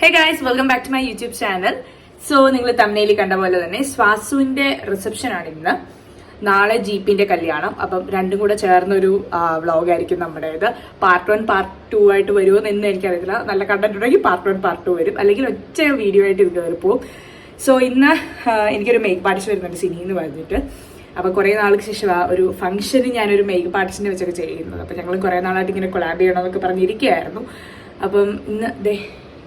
Hey guys welcome back to my YouTube channel so നിങ്ങൾ തമിഴിൽ കണ്ട പോലെ തന്നെ സ്വാസുവിന്റെ റിസപ്ഷൻ ആണ് ഇന്ന്. നാളെ ജീപ്പിന്റെ കല്യാണം. അപ്പം രണ്ടും കൂടെ ചേർന്നൊരു വ്ളോഗ് ആയിരിക്കും നമ്മുടേത്. പാർട്ട് വൺ പാർട്ട് ടു ആയിട്ട് വരുമോ എന്ന് എനിക്കറിയില്ല നല്ല കണ്ടന്റ് ഉണ്ടെങ്കിൽ പാർട്ട് വൺ പാർട്ട് ടു വരും. അല്ലെങ്കിൽ ഒറ്റ വീഡിയോ ആയിട്ട് ഇത് കയറി പോകും സോ ഇന്ന് എനിക്കൊരു മേക്കപ്പ് ആർട്ടിസ്റ്റ് വരുന്നുണ്ട് സിനി എന്ന് പറഞ്ഞിട്ട്. അപ്പൊ കുറെ നാൾക്ക് ശേഷം ആ ഒരു ഫംഗ്ഷന് ഞാനൊരു മേക്കപ്പ് ആർട്ടിസ്റ്റിനെ വെച്ചൊക്കെ ചെയ്യുന്നത്. അപ്പൊ ഞങ്ങൾ കുറെ നാളായിട്ട് ഇങ്ങനെ കൊളാബ് ചെയ്യണമെന്നൊക്കെ പറഞ്ഞിരിക്കുകയായിരുന്നു. അപ്പം ഇന്ന് ദേ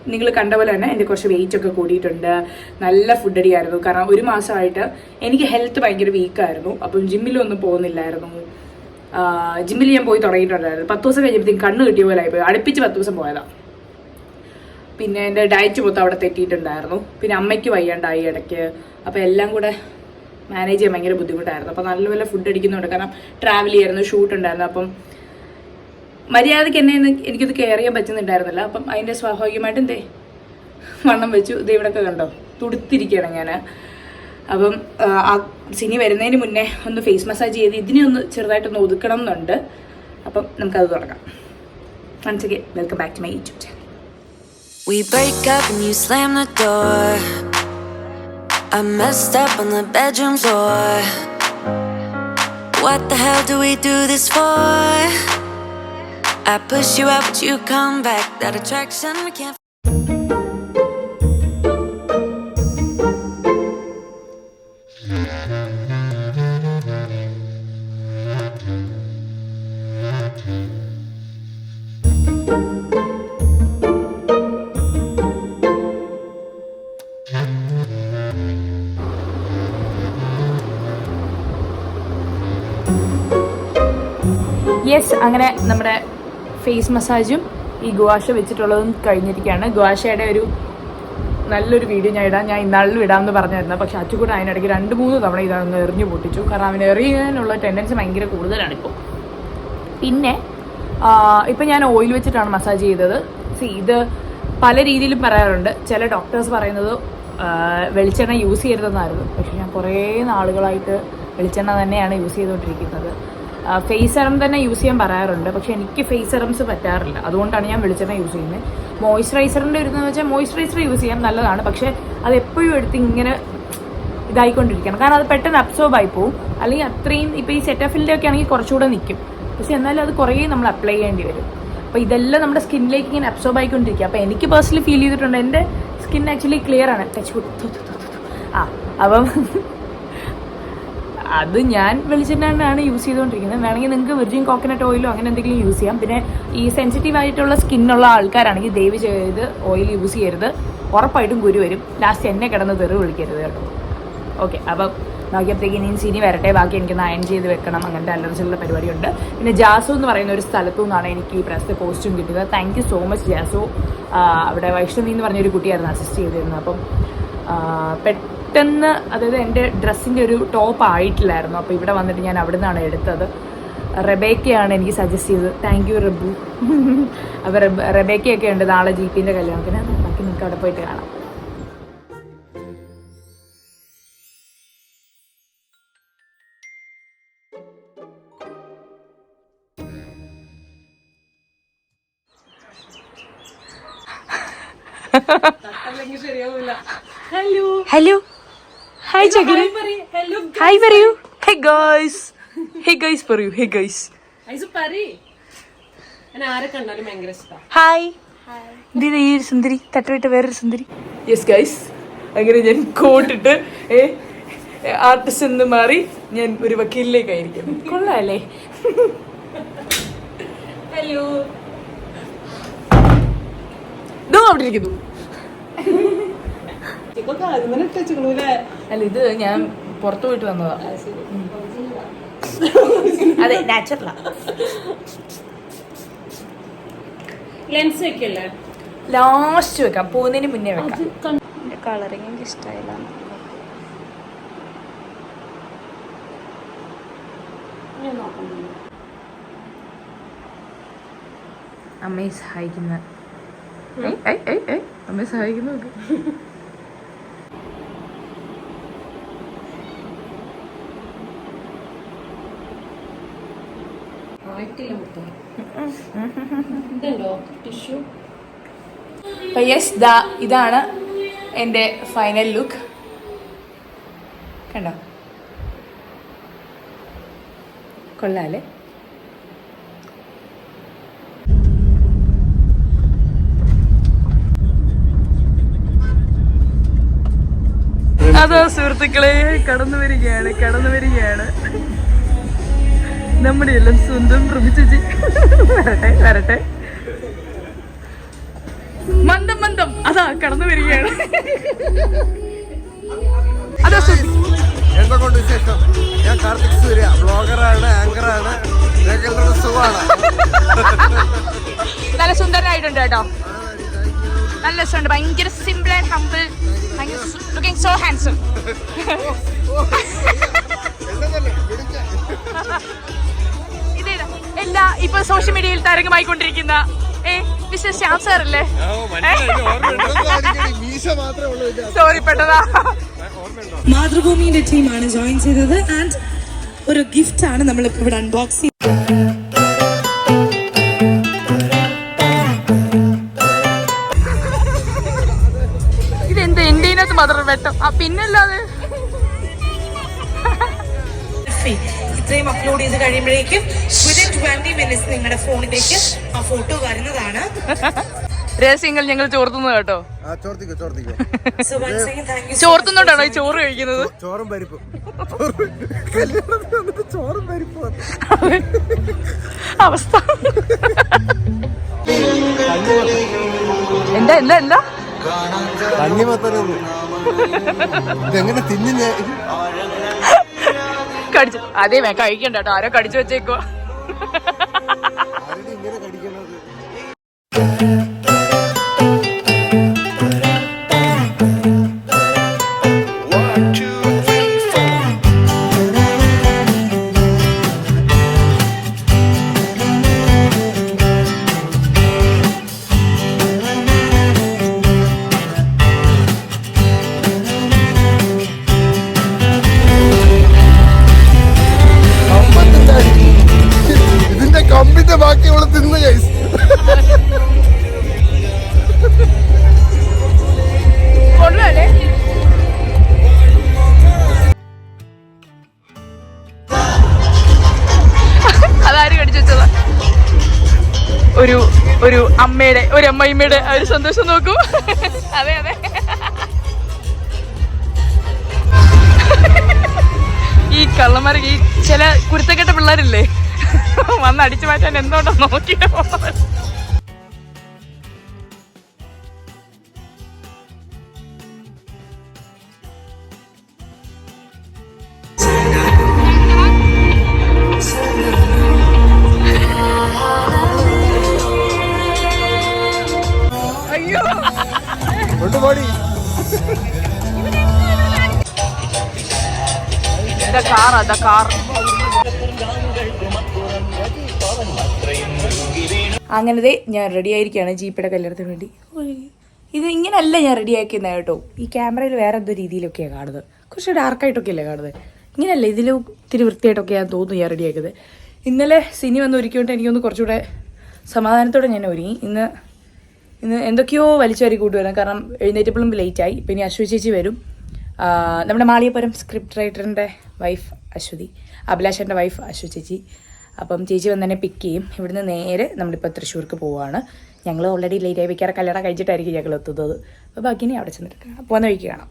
നിങ്ങൾ കണ്ട പോലെ തന്നെ എന്റെ കുറച്ച് വെയിറ്റ് ഒക്കെ കൂടിയിട്ടുണ്ട്. നല്ല ഫുഡ് അടിയായിരുന്നു. കാരണം ഒരു മാസമായിട്ട് എനിക്ക് ഹെൽത്ത് ഭയങ്കര വീക്കായിരുന്നു അപ്പം ജിമ്മിലൊന്നും പോകുന്നില്ലായിരുന്നു. ജിമ്മിൽ ഞാൻ പോയി തുടങ്ങിയിട്ടുണ്ടായിരുന്നു. പത്ത് ദിവസം കഴിഞ്ഞപ്പോഴത്തേക്കും കണ്ണ് കിട്ടിയ പോലെ ആയിപ്പോയി. അടുപ്പിച്ച് പത്ത് ദിവസം പോയതാണ് പിന്നെ എന്റെ ഡയറ്റ് മൊത്തം അവിടെ തെറ്റിയിട്ടുണ്ടായിരുന്നു. പിന്നെ അമ്മയ്ക്ക് വയ്യാണ്ടായി ഇടയ്ക്ക്. അപ്പോൾ എല്ലാം കൂടെ മാനേജ് ചെയ്യാൻ ഭയങ്കര ബുദ്ധിമുട്ടായിരുന്നു. അപ്പോൾ നല്ലപോലെ ഫുഡ് അടിക്കുന്നുണ്ട്. കാരണം ട്രാവൽ ചെയ്യായിരുന്നു ഷൂട്ട് ഉണ്ടായിരുന്നു. അപ്പം മര്യാദയ്ക്ക് എന്നെ എനിക്കത് കെയർ ചെയ്യാൻ പറ്റുന്നുണ്ടായിരുന്നില്ല. അപ്പം അതിന്റെ സ്വാഭാവികമായിട്ടും എന്തേ വണ്ണം വെച്ചു. ഇത് ഇവിടെയൊക്കെ കണ്ടോ? തുടുത്തിരിക്കുകയാണ് ഞാൻ അപ്പം ആ സിനി വരുന്നതിന് മുന്നേ ഒന്ന് ഫേസ് മസാജ് ചെയ്ത് ഇതിനെ ഒന്ന് ചെറുതായിട്ടൊന്ന് ഒതുക്കണം എന്നുണ്ട് അപ്പം നമുക്കത് തുടങ്ങാം. Once again welcome back to my YouTube channel We break up and you slam the door. I messed up on the bedroom floor. What the hell do we do this for? I push you out, but you come back. That attraction we can't. Yes അങ്ങനെ നമ്മുടെ face മസാജും ഈ ഗുവാഷ വെച്ചിട്ടുള്ളതും കഴിഞ്ഞിരിക്കുകയാണ്. ഗുവാഷയുടെ ഒരു നല്ലൊരു video ഞാൻ ഇടാം. ഞാൻ ഇന്നാളിലും ഇടാമെന്ന് പറഞ്ഞായിരുന്നു. പക്ഷെ അച്ചുകൂടെ അതിനിടയ്ക്ക് രണ്ട് മൂന്ന് തവണ ഇതൊന്ന് എറിഞ്ഞു പൊട്ടിച്ചു. കാരണം അവന് എറിയാനുള്ള ടെൻഡൻസി ഭയങ്കര കൂടുതലാണ് ഇപ്പോൾ. പിന്നെ ഇപ്പം ഞാൻ ഓയിൽ വെച്ചിട്ടാണ് മസാജ് ചെയ്തത്. സി ഇത് പല രീതിയിലും പറയാറുണ്ട്. ചില ഡോക്ടേഴ്സ് പറയുന്നത് വെളിച്ചെണ്ണ യൂസ് ചെയ്യരുതെന്നായിരുന്നു. പക്ഷെ ഞാൻ കുറേ നാളുകളായിട്ട് വെളിച്ചെണ്ണ തന്നെയാണ് യൂസ് ചെയ്തുകൊണ്ടിരിക്കുന്നത്. ഫേസ് സെറം തന്നെ യൂസ് ചെയ്യാൻ പറയാറുണ്ട്. പക്ഷെ എനിക്ക് ഫേസ് സെറംസ് പറ്റാറില്ല. അതുകൊണ്ടാണ് ഞാൻ വെളിച്ചെണ്ണ യൂസ് ചെയ്യുന്നത്. മോയ്സ്ചറൈസറിന്റെ ഒരു വെച്ചാൽ മോയ്സ്ചറൈസർ യൂസ് ചെയ്യാൻ നല്ലതാണ്. പക്ഷെ അത് എപ്പോഴും എടുത്ത് ഇങ്ങനെ ഇതായിക്കൊണ്ടിരിക്കണം. കാരണം അത് പെട്ടെന്ന് അബ്സോർബ് ആയി പോകും അല്ലെങ്കിൽ അത്രയും ഇപ്പോൾ ഈ സെറ്റഫിലിന്റെ ഒക്കെ ആണെങ്കിൽ കുറച്ചുകൂടെ നിൽക്കും പക്ഷെ എന്നാലും അത് കുറേ നമ്മൾ അപ്ലൈ ചെയ്യേണ്ടി വരും. അപ്പോൾ ഇതെല്ലാം നമ്മുടെ സ്കിന്നിലേക്ക് ഇങ്ങനെ അബ്സോർബ് ആയിക്കൊണ്ടിരിക്കുക അപ്പോൾ എനിക്ക് പേഴ്സണലി ഫീൽ ചെയ്തിട്ടുണ്ട്. എന്റെ സ്കിൻ ആക്ച്വലി ക്ലിയർ ആണ്. ടച്ച്. ആ അപ്പം അത് ഞാൻ വെളിച്ചെണ്ണയാണ് യൂസ് ചെയ്തുകൊണ്ടിരിക്കുന്നത് വേണമെങ്കിൽ നിങ്ങൾക്ക് വെർജിൻ കോക്കനട്ട് ഓയിലോ അങ്ങനെ എന്തെങ്കിലും യൂസ് ചെയ്യാം. പിന്നെ ഈ സെൻസിറ്റീവ് ആയിട്ടുള്ള സ്കിന്നുള്ള ആൾക്കാരാണെങ്കിൽ ദയവ് ചെയ്ത് ഓയിൽ യൂസ് ചെയ്യരുത്. ഉറപ്പായിട്ടും കുരു വരും. ലാസ്റ്റ് എന്നെ കിടന്ന് തെറി വിളിക്കരുത് കേട്ടോ. ഓക്കെ അപ്പം നോക്കിയപ്പോഴത്തേക്ക് ഇനിയും സിനി വരട്ടെ. ബാക്കി എനിക്ക് അയൺ ചെയ്ത് വെക്കണം. അങ്ങനത്തെ അലർജിയുള്ള പരിപാടിയുണ്ട്. പിന്നെ ജാസു എന്ന് പറയുന്ന ഒരു സ്ഥലത്തു നിന്നാണ് എനിക്ക് ഈ പ്രസ് പോസ്റ്റും കിട്ടിയത്. Thank you so much Jasu. അവിടെ വൈഷ്ണവി എന്ന് പറഞ്ഞൊരു കുട്ടിയായിരുന്നു അസിസ്റ്റ് ചെയ്തിരുന്നത്. അപ്പം ആ, പെട്ടെന്ന് അതായത് എന്റെ ഡ്രസ്സിന്റെ ഒരു ടോപ്പ് ആയിട്ടില്ലായിരുന്നു. അപ്പോൾ ഇവിടെ വന്നിട്ട് ഞാൻ അവിടെ നിന്നാണ് എടുത്തത്. റെബേക്കയാണ് എനിക്ക് സജസ്റ്റ് ചെയ്തത്. താങ്ക് യു റബു അപ്പോൾ റെബേക്കയൊക്കെ ഉണ്ട് നാളെ ജീപ്പിന്റെ കല്യാണത്തിന് ബാക്കി നിങ്ങൾക്ക് അവിടെ പോയിട്ട് കാണാം. Hello hello. Hi Chakiri hi പറയൂ. ഹേ ഗേൾസ് ഹേ ഗേൾസ് പറയൂ ഹേ ഗേൾസ് ഹായ് ഇതിന് ഈ ഒരു സുന്ദരി? തട്ടുവിട്ട് വേറൊരു സുന്ദരി? യെസ് ഗൈസ് അങ്ങനെ ഞാൻ കോട്ടിട്ട് ഏ ആർട്ടിസ്റ്റ് എന്ന് മാറി ഞാൻ ഒരു വക്കീലിലേക്കായിരിക്കും കൊള്ളാല്ലേ? ഹലോ ഇതോ അവിടെ ഇരിക്കുന്നു. അല്ല? ഇത് ഞാൻ പുറത്തു പോയിട്ട് വന്നതാ. അതെ നാച്ചുറലാ ലെൻസ് വെക്കല്ലേ? ലാസ്റ്റ് വെക്കാം. പോകുന്നതിന് മുന്നേ വെക്കാം. കളറിങ് എനിക്ക് ഇഷ്ടമായില്ല അമ്മയെ സഹായിക്കുന്ന അമ്മയെ സഹായിക്കുന്നു നോക്ക്. ആയിട്ടില്ല മുത്തേ ഇതുണ്ടോ? ടിഷ്യൂ? അപ്പം യെസ് ദാ ഇതാണ് എന്റെ ഫൈനൽ ലുക്ക് കണ്ടോ? കൊള്ളാല്ലേ? അതോ സുഹൃത്തുക്കളെ കടന്നു വരികയാണ് കടന്നു വരികയാണ്. നമ്മുടെ എല്ലാം സ്വന്തം പ്രഭിച്ചി വരട്ടെ വരട്ടെ. മന്ദം മന്ദം. അതാ കടന്നു വരികയാണ്. അതാ വിശേഷം? ഞാൻ കാർത്തിക് സൂര്യ ബ്ലോഗറാണ് ആങ്കറാണ്. സുഖമാണ്. നല്ല സുന്ദരനായിട്ടുണ്ട് കേട്ടോ. നല്ല രസമുണ്ട്. ഭയങ്കര simple and humble looking so handsome എല്ലാ ഇപ്പൊ സോഷ്യൽ മീഡിയയിൽ തരംഗമായിക്കൊണ്ടിരിക്കുന്ന? ഏ മിസ്റ്റർ ശ്യാം സാർ അല്ലേ? മീശ മാത്രമേ ഉള്ളൂ സോറി പെട്ടതാ. മാതൃഭൂമിന്റെ ടീമാണ് ജോയിൻ ചെയ്തത് ആൻഡ് ഒരു ഗിഫ്റ്റ് ആണ് നമ്മൾ ഇവിടെ അൺബോക്സ് ചെയ്തത്. ഇതെന്ത് എന്റെ മാത്രം വെട്ടം? ആ പിന്നല്ലാതെ? ഇത്രയും അപ്ലോഡ് ചെയ്ത് കഴിയുമ്പോഴേക്കും വിതിൻ ട്വന്റി മിനിറ്റ്സ് നിങ്ങളുടെ ഫോണിലേക്ക് ആ ഫോട്ടോ വരുന്നതാണ്. രഹസ്യങ്ങൾ ഞങ്ങൾ ചോർത്തുന്നു കേട്ടോ. ചോർത്തുന്നോണ്ടാണോ ഈ ചോറ് കഴിക്കുന്നത്? ചോറും പരിപ്പും. ചോറ് പരിപ്പും അവസ്ഥ. എന്താ എന്താ എന്താ? തണ്ണിമത്തനൊന്നും. ഇതെങ്ങനെ തിന്നു ഞാൻ കടിച്ചു അതേ വേ കഴിക്കണ്ട കേട്ടോ. ആരോ കടിച്ചു വെച്ചേക്കോ ഇങ്ങനെ കടിക്കണത്? അമ്മയുടെ ഒരു അമ്മയമ്മയുടെ ഒരു സന്തോഷം നോക്കൂ. അതെ അതെ. ഈ കള്ളന്മാർ ഈ ചില കുരുത്തക്കെട്ട പിള്ളേരില്ലേ? വന്ന് അടിച്ചു മാറ്റാൻ എന്തുകൊണ്ടാണ് നോക്കിയിട്ട് അയ്യോ കൊണ്ടുപോടി. കാർ? അതാ കാർ? അങ്ങനത്തെ ഞാൻ റെഡി ആയിരിക്കുകയാണ് ജീപ്പിയുടെ കല്യാണത്തിന് വേണ്ടി. ഇത് ഇങ്ങനല്ല ഞാൻ റെഡി ആക്കുന്നത് കേട്ടോ. ഈ ക്യാമറയിൽ വേറെ എന്തോ രീതിയിലൊക്കെയാണ് കാണുന്നത്. കുറച്ച് ഡാർക്കായിട്ടൊക്കെ അല്ലേ കാണുന്നത്. ഇങ്ങനല്ല ഇതിലും ഇത്തിരി വൃത്തിയായിട്ടൊക്കെ ഞാൻ തോന്നുന്നു ഞാൻ റെഡി ആക്കുന്നത് ഇന്നലെ സിനി വന്ന് ഒരുക്കിയോണ്ട് എനിക്കൊന്ന് കുറച്ചുകൂടെ സമാധാനത്തോടെ ഞാൻ ഒരുങ്ങി. ഇന്ന് ഇന്ന് എന്തൊക്കെയോ വലിച്ചുവരി കൂട്ടുവരാം. കാരണം എഴുന്നേറ്റപ്പോഴും ലേറ്റായി പിന്നെ അശ്വതി ചേച്ചി വരും. നമ്മുടെ മാളിയപ്പുരം സ്ക്രിപ്റ്റ് റൈറ്ററിന്റെ വൈഫ് അശ്വതി അഭിലാഷന്റെ വൈഫ് അശ്വതി ചേച്ചി. അപ്പം ചേച്ചി വന്ന് തന്നെ പിക്ക് ചെയ്യും. ഇവിടുന്ന് നേരെ നമ്മളിപ്പോൾ തൃശ്ശൂർക്ക് പോവുകയാണ് ഞങ്ങൾ ഓൾറെഡി ലേറ്റായി വെക്കാറ് കല്യാണം കഴിച്ചിട്ടായിരിക്കും ഞങ്ങൾ എത്തുന്നത്. അപ്പോൾ ഇനി അവിടെ ചെന്നിട്ട്. പോകുന്ന വഴിക്ക് കാണാം.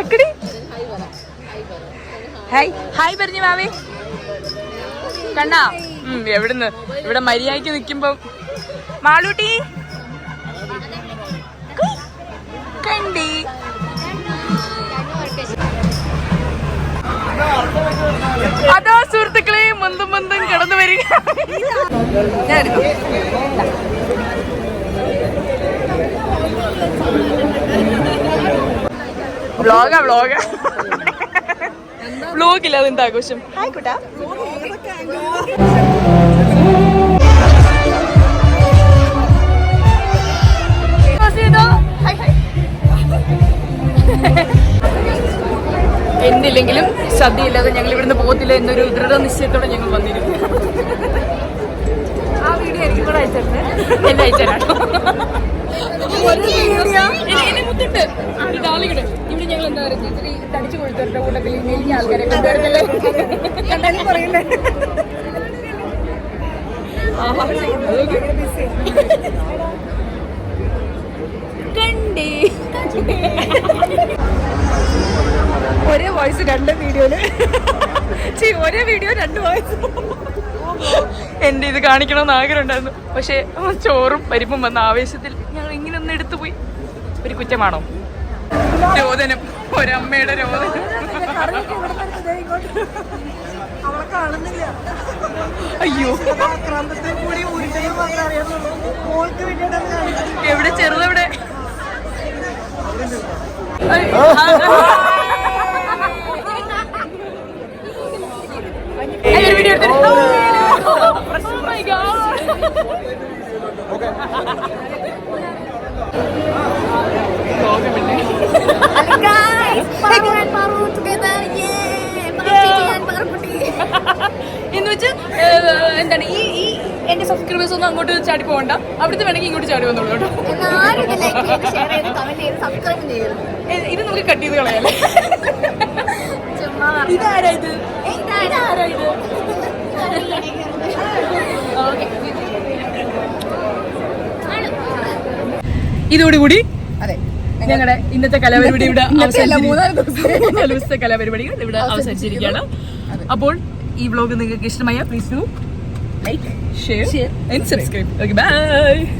ചക്കടി ഹായ് ഹായ് പറഞ്ഞു മാമി. കണ്ണാ. ഉം, എവിടുന്ന്? ഇവിടെ മര്യാദയ്ക്ക് നിക്കുമ്പം മാളൂട്ടി. കണ്ടി. അതോ സുഹൃത്തുക്കളെ മന്ദം മന്ദം കടന്നു വരിക. വ്ളോഗാ വ്ളോഗാ വ്ളോഗില്ല അതെന്താ ആഘോഷം? ഹായ് കുട്ടാ. എന്നില്ലെങ്കിലും ശ്രദ്ധയില്ലാതെ ഞങ്ങൾ ഇവിടുന്ന് പോകത്തില്ല എന്നൊരു ദൃഢ നിശ്ചയത്തോടെ ഞങ്ങൾ വന്നിരുന്നു. ആ വീഡിയോ എനിക്ക് കൂടെ അയച്ചിട്ടുണ്ട് എല്ലാം ഡാർലിങ്ങട് ഇവിടെ ഞങ്ങൾ എന്താ പറയുക ഇച്ചിരി തടിച്ചു കൊടുത്തവരുടെ കൂട്ടത്തിൽ മെലിഞ്ഞ ആൾക്കാരെ കൊണ്ടുവരുന്നല്ലേ? കണ്ടാലും പറയണ്ടേ കണ്ടേ ഒരേ വോയിസ് രണ്ട് വീഡിയോയിൽ. ചേ ഒരേ വീഡിയോ രണ്ട് വോയിസ്. എന്റെ ഇത് കാണിക്കണമെന്ന് ആഗ്രഹം ഉണ്ടായിരുന്നു പക്ഷേ ചോറും പരിപ്പും വന്ന ആവേശത്തിൽ ഞങ്ങൾ ഇങ്ങനെ ഒന്ന് എടുത്തു പോയി ഒരു കുറ്റമാണോ? രോദനം. ഒരമ്മയുടെ രോദനം. അവളെ കാണുന്നില്ല അയ്യോ കൂടി ഉരുട്ടലും മാത്രമേ അറിയാത്തുള്ളൂ മോൾക്ക് വേണ്ടിയിട്ടാണ് കാണിക്കുന്നത് എവിടെ ചെറുതെവിടെ വീഡിയോ എന്ന് വെച്ച് എന്താണ് ഈ ഈ എന്റെ സബ്സ്ക്രൈബേഴ്സ് ഒന്നും അങ്ങോട്ട് ചാടി പോകണ്ട. അവിടുത്തെ വേണമെങ്കിൽ ഇങ്ങോട്ട് ചാടി വന്നോളൂ കേട്ടോ. ഇത് നമുക്ക് കട്ട് ചെയ്ത് കളയാലേ ഇതാരായത് ഇതാരാ ഇത്? ഓക്കെ. ഇതോടുകൂടി ഞങ്ങളുടെ ഇന്നത്തെ കലാപരിപാടി ഇവിടെ മൂന്നാൽ ദിവസത്തെ കലാപരിപാടികൾ ഇവിടെ അവസാനിച്ചിരിക്കുകയാണ്. അപ്പോൾ ഈ വ്ലോഗ് നിങ്ങൾക്ക് ഇഷ്ടമായ please do like share and subscribe okay bye